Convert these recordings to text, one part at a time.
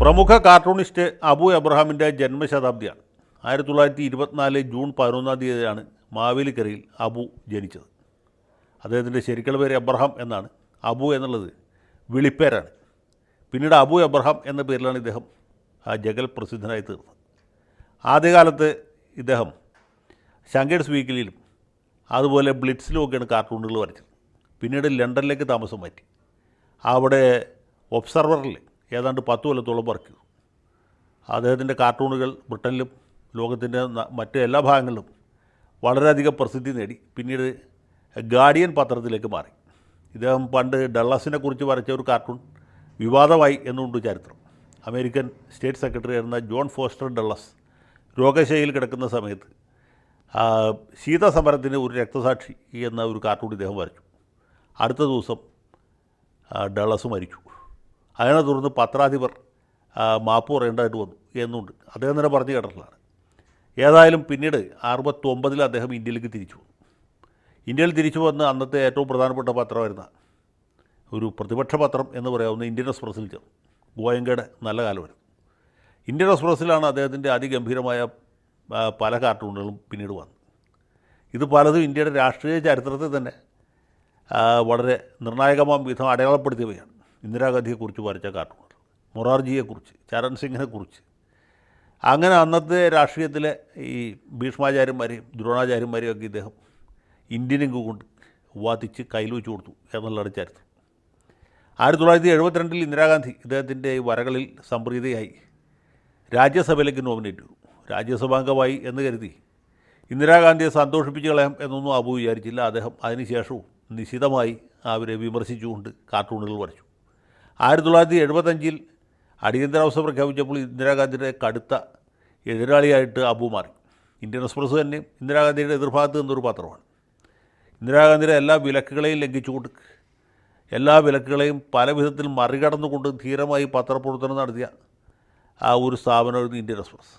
പ്രമുഖ കാർട്ടൂണിസ്റ്റ് അബു എബ്രഹാമിന്റെ ജന്മശതാബ്ദിയാണ്. ആയിരത്തി തൊള്ളായിരത്തി ഇരുപത്തിനാല് ജൂൺ പതിനൊന്നാം തീയതിയാണ് മാവേലിക്കരയിൽ അബു ജനിച്ചത്. അദ്ദേഹത്തിന്റെ ശരിക്കുള്ള പേര് എബ്രഹാം എന്നാണ്. അബു എന്നുള്ളത് വിളിപ്പേരാണ്. പിന്നീട് അബു എബ്രഹാം എന്ന പേരിലാണ് ഇദ്ദേഹം ആ ജഗൽ പ്രസിദ്ധനായി തീർന്നത്. ആദ്യകാലത്ത് ഇദ്ദേഹം ശങ്കേഴ്സ് വീക്കിലും അതുപോലെ ബ്ലിറ്റ്സിലും ഒക്കെയാണ് കാർട്ടൂണുകൾ വരച്ചത്. പിന്നീട് ലണ്ടനിലേക്ക് താമസം മാറ്റി. അവിടെ ഒബ്സർവറിൽ ഏതാണ്ട് പത്ത് കൊല്ലത്തോളം വർക്ക് ചെയ്തു അദ്ദേഹത്തിന്റെ കാർട്ടൂണുകൾ ബ്രിട്ടനിലും ലോകത്തിന്റെ മറ്റ് എല്ലാ ഭാഗങ്ങളിലും വളരെയധികം പ്രസിദ്ധി നേടി. പിന്നീട് ഗാർഡിയൻ പത്രത്തിലേക്ക് മാറി. ഇദ്ദേഹം പണ്ട് ഡള്ളസിനെ കുറിച്ച് വരച്ച ഒരു കാർട്ടൂൺ വിവാദമായി എന്നുണ്ട് ചരിത്രം. അമേരിക്കൻ സ്റ്റേറ്റ് സെക്രട്ടറി ആയിരുന്ന ജോൺ ഫോസ്റ്റർ ഡള്ളസ് രോഗശൈലിയിൽ കിടക്കുന്ന സമയത്ത് ശീതസമരത്തിന് ഒരു രക്തസാക്ഷി എന്ന ഒരു കാർട്ടൂൺ ഇദ്ദേഹം വരച്ചു. അടുത്ത ദിവസം ഡള്ളസ് മരിച്ചു. അതിനെ തുടർന്ന് പത്രാധിപർ മാപ്പ് പറയേണ്ടതായിട്ട് വന്നു എന്നുണ്ട്. അദ്ദേഹം തന്നെ പറഞ്ഞു കേട്ടിട്ടുള്ളതാണ്. ഏതായാലും പിന്നീട് അറുപത്തൊമ്പതിൽ അദ്ദേഹം ഇന്ത്യയിലേക്ക് തിരിച്ചു വന്നു. ഇന്ത്യയിൽ തിരിച്ചു വന്ന് അന്നത്തെ ഏറ്റവും പ്രധാനപ്പെട്ട പത്രമായിരുന്ന ഒരു പ്രതിപക്ഷ പത്രം എന്ന് പറയാവുന്ന ഇന്ത്യൻ എക്സ്പ്രസ്സിൽ ചേർന്നു ഗോയങ്കയുടെ നല്ല കാലമായിരുന്നു. ഇന്ത്യൻ എക്സ്പ്രസ്സിലാണ് അദ്ദേഹത്തിന്റെ അതിഗംഭീരമായ പല കാർട്ടൂണുകളും പിന്നീട് വന്നത്. ഇത് പലതും ഇന്ത്യയുടെ രാഷ്ട്രീയ ചരിത്രത്തെ തന്നെ വളരെ നിർണായകമാം വിധം അടയാളപ്പെടുത്തിയവയാണ്. ഇന്ദിരാഗാന്ധിയെക്കുറിച്ച് വരച്ച കാർട്ടൂണുകൾ. മൊറാർജിയെക്കുറിച്ച് ചരൺ സിംഗിനെക്കുറിച്ച്. അങ്ങനെ അന്നത്തെ രാഷ്ട്രീയത്തിലെ ഈ ഭീഷ്മാചാര്യന്മാരെയും ദ്രോണാചാര്യന്മാരെയും ഒക്കെ ഇദ്ദേഹം ഇന്ത്യൻ ഇങ്ക് കൊണ്ട് വാദിച്ച് കയ്യിൽ വെച്ച് കൊടുത്തു എന്നുള്ളതാണ് ചരിത്രം. ആയിരത്തി തൊള്ളായിരത്തി എഴുപത്തിരണ്ടിൽ ഇന്ദിരാഗാന്ധി ഇദ്ദേഹത്തിന്റെ ഈ വരകളിൽ സംപ്രീതയായി രാജ്യസഭയിലേക്ക് നോമിനേറ്റ് ചെയ്തു. രാജ്യസഭാംഗമായി എന്ന് കരുതി ഇന്ദിരാഗാന്ധിയെ സന്തോഷിപ്പിച്ച് കളയാം എന്നൊന്നും അബു വിചാരിച്ചില്ല. അദ്ദേഹം അതിനുശേഷവും നിശിതമായി അവരെ വിമർശിച്ചുകൊണ്ട് കാർട്ടൂണുകൾ വരച്ചു. ആയിരത്തി തൊള്ളായിരത്തി എഴുപത്തഞ്ചിൽ അടിയന്തരാവസ്ഥ പ്രഖ്യാപിച്ചപ്പോൾ ഇന്ദിരാഗാന്ധിയുടെ കടുത്ത എതിരാളിയായിട്ട് അബു മാറി. ഇന്ത്യൻ എക്സ്പ്രസ് തന്നെ ഇന്ദിരാഗാന്ധിയുടെ എതിർഭാഗത്ത് നിന്നൊരു പത്രമാണ്. ഇന്ദിരാഗാന്ധിയുടെ എല്ലാ വിലക്കുകളെയും ലംഘിച്ചുകൊണ്ട് എല്ലാ വിലക്കുകളെയും പല വിധത്തിൽ മറികടന്നുകൊണ്ട് ധീരമായി പത്രപ്രവർത്തനം നടത്തിയ ആ ഒരു സ്ഥാപനമായിരുന്നു ഇന്ത്യൻ എക്സ്പ്രസ്.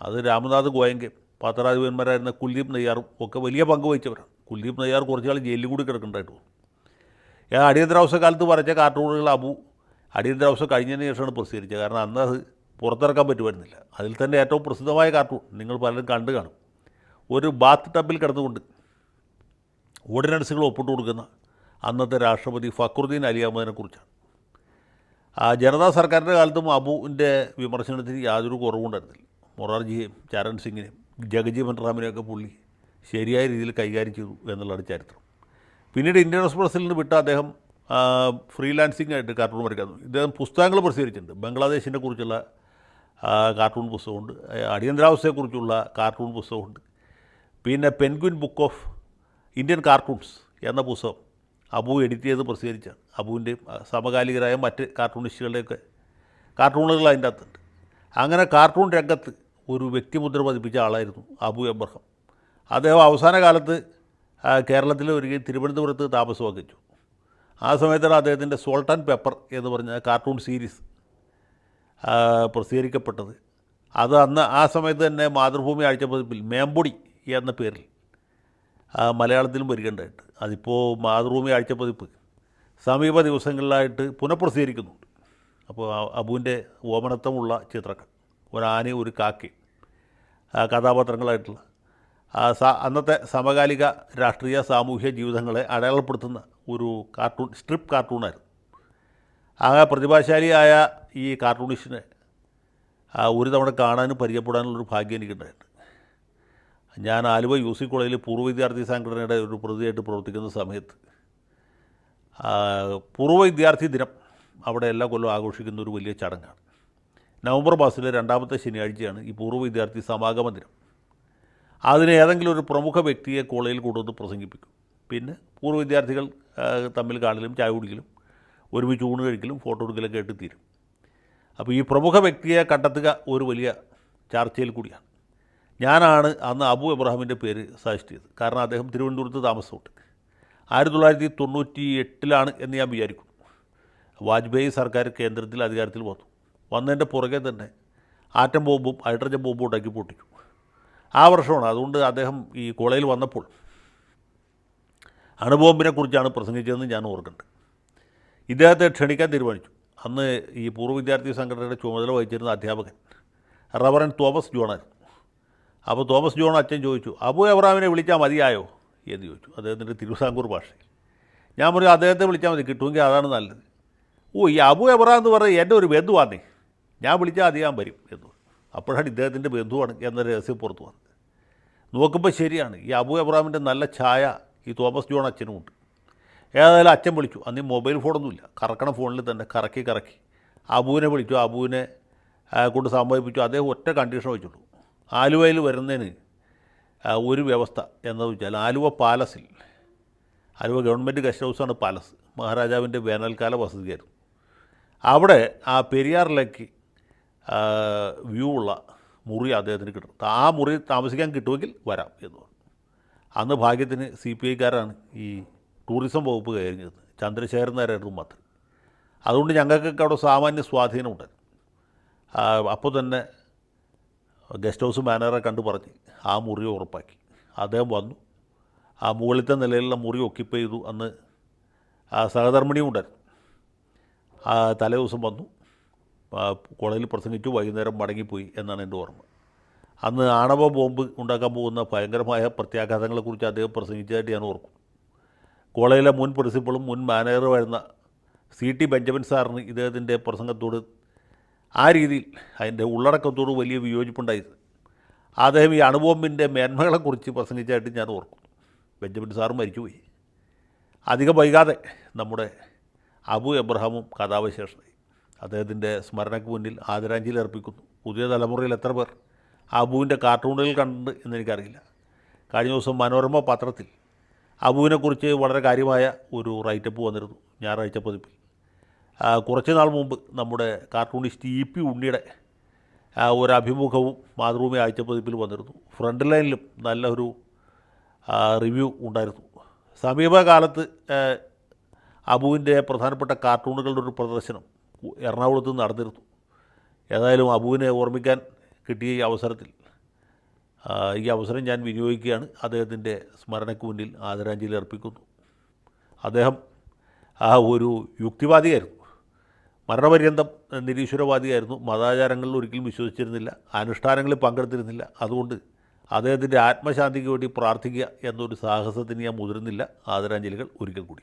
അത് രാമനാഥ് ഗോയങ്കയും പത്രാധിപന്മാരായിരുന്ന കുൽദീപ് നെയ്യാറും ഒക്കെ വലിയ പങ്ക് വഹിച്ചവരാണ്. കുൽദീപ് നെയ്യാർ കുറച്ച് നാൾ ജയിലിൽ കൂടി കിടക്കേണ്ടതായിട്ട് വന്നു ഞാൻ അടിയന്തരാവസ്ഥ കാലത്ത് വരച്ച കാർട്ടൂണുകൾ അബു അടിയന്തരാവസ്ഥ കഴിഞ്ഞതിന് ശേഷമാണ് പ്രസിദ്ധീകരിച്ചത്. കാരണം അന്ന് അത് പുറത്തിറക്കാൻ പറ്റുമായിരുന്നില്ല. അതിൽ തന്നെ ഏറ്റവും പ്രസിദ്ധമായ കാർട്ടൂൺ നിങ്ങൾ പലരും കണ്ടു കാണും. ഒരു ബാത്ത് ടബിൽ കിടന്നുകൊണ്ട് ഓർഡിനൻസുകൾ ഒപ്പിട്ട് കൊടുക്കുന്ന അന്നത്തെ രാഷ്ട്രപതി ഫക്രുദ്ദീൻ അലി അഹമ്മദിനെ കുറിച്ചാണ്. ആ ജനതാ സർക്കാരിന്റെ കാലത്തും അബുവിന്റെ വിമർശനത്തിന് യാതൊരു കുറവുണ്ടായിരുന്നില്ല മൊറാർജിയെയും ചരൺ സിംഗിനെയും ജഗജീവൻ റാമിനെയൊക്കെ പുള്ളി ശരിയായ രീതിയിൽ കൈകാര്യം ചെയ്തു എന്നുള്ളതാണ് ചരിത്രം. പിന്നീട് ഇന്ത്യൻ എക്സ്പ്രസ്സിൽ നിന്ന് വിട്ട അദ്ദേഹം ഫ്രീലാൻസിംഗ് ആയിട്ട് കാർട്ടൂൺ വരയ്ക്കാൻ. ഇദ്ദേഹം പുസ്തകങ്ങൾ പ്രസിദ്ധീകരിച്ചിട്ടുണ്ട്. ബംഗ്ലാദേശിനെ കുറിച്ചുള്ള കാർട്ടൂൺ പുസ്തകമുണ്ട്. അടിയന്തരാവസ്ഥയെക്കുറിച്ചുള്ള കാർട്ടൂൺ പുസ്തകമുണ്ട്. പിന്നെ Penguin book of Indian cartoons എന്ന പുസ്തകം അബു എഡിറ്റ് ചെയ്ത് പ്രസിദ്ധീകരിച്ചാണ് അബുവിന്റെയും സമകാലികരായ മറ്റ് കാർട്ടൂണിസ്റ്റുകളുടെയൊക്കെ കാർട്ടൂണുകൾ അതിന്റെ അകത്തുണ്ട്. അങ്ങനെ കാർട്ടൂൺ രംഗത്ത് ഒരു വ്യക്തിമുദ്ര പതിപ്പിച്ച ആളായിരുന്നു അബു എബ്രഹാം. അദ്ദേഹം അവസാന കാലത്ത് കേരളത്തിൽ വരികയും തിരുവനന്തപുരത്ത് താമസം വെച്ചു. ആ സമയത്താണ് അദ്ദേഹത്തിന്റെ സോൾട്ട് ആൻഡ് പെപ്പർ എന്ന് പറഞ്ഞ കാർട്ടൂൺ സീരീസ് പ്രസിദ്ധീകരിക്കപ്പെട്ടത്. അത് അന്ന് ആ സമയത്ത് തന്നെ മാതൃഭൂമി ആഴ്ചപ്പതിപ്പിൽ മേമ്പൊടി എന്ന പേരിൽ മലയാളത്തിലും വരികയുണ്ടായിട്ട്. അതിപ്പോൾ മാതൃഭൂമി ആഴ്ചപ്പതിപ്പ് സമീപ ദിവസങ്ങളിലായിട്ട് പുനഃപ്രസിദ്ധീകരിക്കുന്നുണ്ട്. അപ്പോൾ അബുവിന്റെ ഓമനത്വമുള്ള ചിത്രങ്ങൾ ഒരാനയും ഒരു കാക്കയും കഥാപാത്രങ്ങളായിട്ടുള്ള അന്നത്തെ സമകാലിക രാഷ്ട്രീയ സാമൂഹ്യ ജീവിതങ്ങളെ അടയാളപ്പെടുത്തുന്ന ഒരു കാർട്ടൂൺ സ്ട്രിപ്പ് കാർട്ടൂണായിരുന്നു. ആകെ പ്രതിഭാശാലിയായ ഈ കാർട്ടൂണിസ്റ്റിനെ ഒരു തവണ കാണാനും പരിചയപ്പെടാനുള്ളൊരു ഭാഗ്യം എനിക്കുണ്ടായിട്ടുണ്ട്. ഞാൻ ആലുവ യു സി കോളേജിൽ പൂർവ വിദ്യാർത്ഥി സംഘടനയുടെ ഒരു പ്രതിയായിട്ട് പ്രവർത്തിക്കുന്ന സമയത്ത് പൂർവ വിദ്യാർത്ഥി ദിനം അവിടെ എല്ലാ കൊല്ലവും ആഘോഷിക്കുന്ന ഒരു വലിയ ചടങ്ങാണ്. നവംബർ മാസത്തിലെ രണ്ടാമത്തെ ശനിയാഴ്ചയാണ് ഈ പൂർവ വിദ്യാർത്ഥി സമാഗമ ദിനം. അതിന് ഏതെങ്കിലും ഒരു പ്രമുഖ വ്യക്തിയെ കോളേജിൽ കൊണ്ടുവന്ന് പ്രസംഗിപ്പിക്കും. പിന്നെ പൂർവ വിദ്യാർത്ഥികൾ തമ്മിൽ കാണലും ചായ കുടിക്കലും ഒരുമിച്ച് ഊണ് കഴിക്കലും ഫോട്ടോ എടുക്കലൊക്കെ ആയിട്ട് തീരും. അപ്പോൾ ഈ പ്രമുഖ വ്യക്തിയെ കണ്ടെത്തുക ഒരു വലിയ ചർച്ചയിൽ കൂടിയാണ്. ഞാനാണ് അന്ന് അബു എബ്രഹാമിന്റെ പേര് സജസ്റ്റ് കാരണം അദ്ദേഹം തിരുവനന്തപുരത്ത് താമസമുണ്ട്. ആയിരത്തി തൊള്ളായിരത്തി തൊണ്ണൂറ്റി എട്ടിലാണ് എന്ന് ഞാൻ വിചാരിക്കുന്നു. വാജ്പേയി സർക്കാർ കേന്ദ്രത്തിൽ അധികാരത്തിൽ വന്നു. വന്നതിന്റെ പുറകെ തന്നെ ആറ്റം ബോംബും ഹൈഡ്രജൻ ബോംബും ഉണ്ടാക്കി പൊട്ടിച്ചു ആ വർഷമാണ്. അതുകൊണ്ട് അദ്ദേഹം ഈ കോളേജിൽ വന്നപ്പോൾ അണുബോംബിനെ കുറിച്ചാണ് പ്രസംഗിച്ചതെന്ന് ഞാൻ ഓർക്കുന്നുണ്ട്. ഇദ്ദേഹത്തെ ക്ഷണിക്കാൻ തീരുമാനിച്ചു. അന്ന് ഈ പൂർവ വിദ്യാർത്ഥി സംഘടനയുടെ ചുമതല വഹിച്ചിരുന്ന അധ്യാപകൻ റവറൻ തോമസ് ജോണാൻ അപ്പോൾ തോമസ് ജോൺ അച്ഛൻ ചോദിച്ചു അബു എബ്രാമിനെ വിളിച്ചാൽ മതിയായോ? എന്ന് ചോദിച്ചു. അദ്ദേഹത്തിന്റെ തിരുവിതാംകൂർ ഭാഷയിൽ. ഞാൻ പറഞ്ഞു അദ്ദേഹത്തെ വിളിച്ചാൽ മതി. കിട്ടുമെങ്കിൽ അതാണ് നല്ലത്. ഓ ഈ അബു എബ്രാം എന്ന് പറഞ്ഞാൽ എന്റെ ഒരു ബന്ധുവാന്നേ. ഞാൻ വിളിച്ചാൽ അധികം വരും. എന്ന്. അപ്പോഴാണ് ഇദ്ദേഹത്തിന്റെ ബന്ധുവാണ് എന്ന രഹസ്യം പുറത്തു വന്നത്. നോക്കുമ്പോൾ ശരിയാണ്. ഈ അബു എബ്രാമിന്റെ നല്ല ഛായ ഈ തോമസ് ജോൺ അച്ഛനും ഉണ്ട്. ഏതായാലും അച്ഛൻ വിളിച്ചു. അന്ന് മൊബൈൽ ഫോണൊന്നുമില്ല. കറക്കണ ഫോണിൽ തന്നെ കറക്കി കറക്കി. അബുവിനെ വിളിച്ചു. അബുവിനെ കൊണ്ട് സംഭവിപ്പിച്ചു അദ്ദേഹം ഒറ്റ കണ്ടീഷൻ വെച്ചുള്ളൂ. ആലുവയിൽ വരുന്നതിന് ഒരു വ്യവസ്ഥ എന്നത് വെച്ചാൽ ആലുവ പാലസിൽ ആലുവ ഗവൺമെന്റ് ഗസ്റ്റ് ഹൗസാണ് പാലസ്. മഹാരാജാവിന്റെ വേനൽക്കാല വസതിയായിരുന്നു. അവിടെ ആ പെരിയാറിലേക്ക് വ്യൂ ഉള്ള മുറി അദ്ദേഹത്തിന് കിട്ടും ആ മുറി താമസിക്കാൻ കിട്ടുമെങ്കിൽ വരാം എന്ന് പറഞ്ഞു. അന്ന് ഭാഗ്യത്തിന് സി പി ഐക്കാരാണ് ഈ ടൂറിസം വകുപ്പ് കൈകാര്യം ചന്ദ്രശേഖരൻ നായരായിരുന്നു മന്ത്രി. അതുകൊണ്ട് ഞങ്ങൾക്കൊക്കെ അവിടെ സാമാന്യ സ്വാധീനമുണ്ടായിരുന്നു അപ്പോൾ തന്നെ ഗസ്റ്റ് ഹൗസ് മാനേജറെ കണ്ടു പറഞ്ഞ് ആ മുറി ഉറപ്പാക്കി. അദ്ദേഹം വന്നു. ആ മുകളിലത്തെ നിലയിലുള്ള മുറി ഒക്കിപ്പ് ചെയ്തു. അന്ന് ആ സഹധർമ്മിണിയും ഉണ്ടായിരുന്നു. ആ തലേ ദിവസം വന്നു. കോളേജിൽ പ്രസംഗിച്ചു വൈകുന്നേരം മടങ്ങിപ്പോയി എന്നാണ് എന്റെ ഓർമ്മ. അന്ന് ആണവ ബോംബ് ഉണ്ടാക്കാൻ പോകുന്ന ഭയങ്കരമായ പ്രത്യാഘാതങ്ങളെക്കുറിച്ച് അദ്ദേഹം പ്രസംഗിച്ചതായിട്ട് ഞാൻ ഓർക്കും. കോളേജിലെ മുൻ പ്രിൻസിപ്പളും മുൻ മാനേജറുമായിരുന്ന സി ടി ബെഞ്ചമിൻ സാറിന് ഇദ്ദേഹത്തിന്റെ പ്രസംഗത്തോട് ആ രീതിയിൽ അതിന്റെ ഉള്ളടക്കത്തോട് വലിയ വിയോജിപ്പുണ്ടായി അദ്ദേഹം ഈ അണുബോംബിന്റെ മേന്മകളെക്കുറിച്ച് പ്രസംഗിച്ചതായിട്ട് ഞാൻ ഓർക്കും. ബെഞ്ചമിൻ സാർ മരിച്ചുപോയി. അധികം വൈകാതെ നമ്മുടെ അബു എബ്രഹാമും കഥാവശേഷനായി. അദ്ദേഹത്തിന്റെ സ്മരണയ്ക്ക് മുന്നിൽ ആദരാഞ്ജലി അർപ്പിക്കുന്നു. പുതിയ തലമുറയിൽ എത്ര പേർ അബുവിന്റെ കാർട്ടൂണുകൾ കണ്ടിട്ടുണ്ട് എന്നെനിക്കറിയില്ല. കഴിഞ്ഞ ദിവസം മനോരമ പത്രത്തിൽ അബുവിനെക്കുറിച്ച് വളരെ കാര്യമായ ഒരു റൈറ്റപ്പ് വന്നിരുന്നു ഞായറാഴ്ച പതിപ്പിൽ. കുറച്ച് നാൾ മുമ്പ് നമ്മുടെ കാർട്ടൂണിസ്റ്റ് ഇ പി ഉണ്ണിയുടെ ഒരു അഭിമുഖവും മാതൃഭൂമി ആഴ്ചപ്പതിപ്പിൽ വന്നിരുന്നു. ഫ്രണ്ട് ലൈനിലും നല്ലൊരു റിവ്യൂ ഉണ്ടായിരുന്നു. സമീപകാലത്ത് അബുവിന്റെ പ്രധാനപ്പെട്ട കാർട്ടൂണുകളുടെ ഒരു പ്രദർശനം എറണാകുളത്ത് നിന്ന് നടന്നിരുന്നു. ഏതായാലും അബുവിനെ ഓർമ്മിക്കാൻ കിട്ടിയ ഈ അവസരത്തിൽ ഈ അവസരം ഞാൻ വിനിയോഗിക്കുകയാണ്. അദ്ദേഹത്തിന്റെ സ്മരണയ്ക്ക് മുന്നിൽ ആദരാഞ്ജലി അർപ്പിക്കുന്നു. അദ്ദേഹം ആ ഒരു യുക്തിവാദിയായിരുന്നു. മരണപര്യന്തം നിരീശ്വരവാദിയായിരുന്നു. മതാചാരങ്ങളിൽ ഒരിക്കലും വിശ്വസിച്ചിരുന്നില്ല. അനുഷ്ഠാനങ്ങളിൽ പങ്കെടുത്തിരുന്നില്ല. അതുകൊണ്ട് അദ്ദേഹത്തിന്റെ ആത്മശാന്തിക്ക് വേണ്ടി പ്രാർത്ഥിക്കുക എന്നൊരു സാഹസത്തിന് ഞാൻ മുതിരുന്നില്ല ആദരാഞ്ജലികൾ ഒരിക്കൽ കൂടി.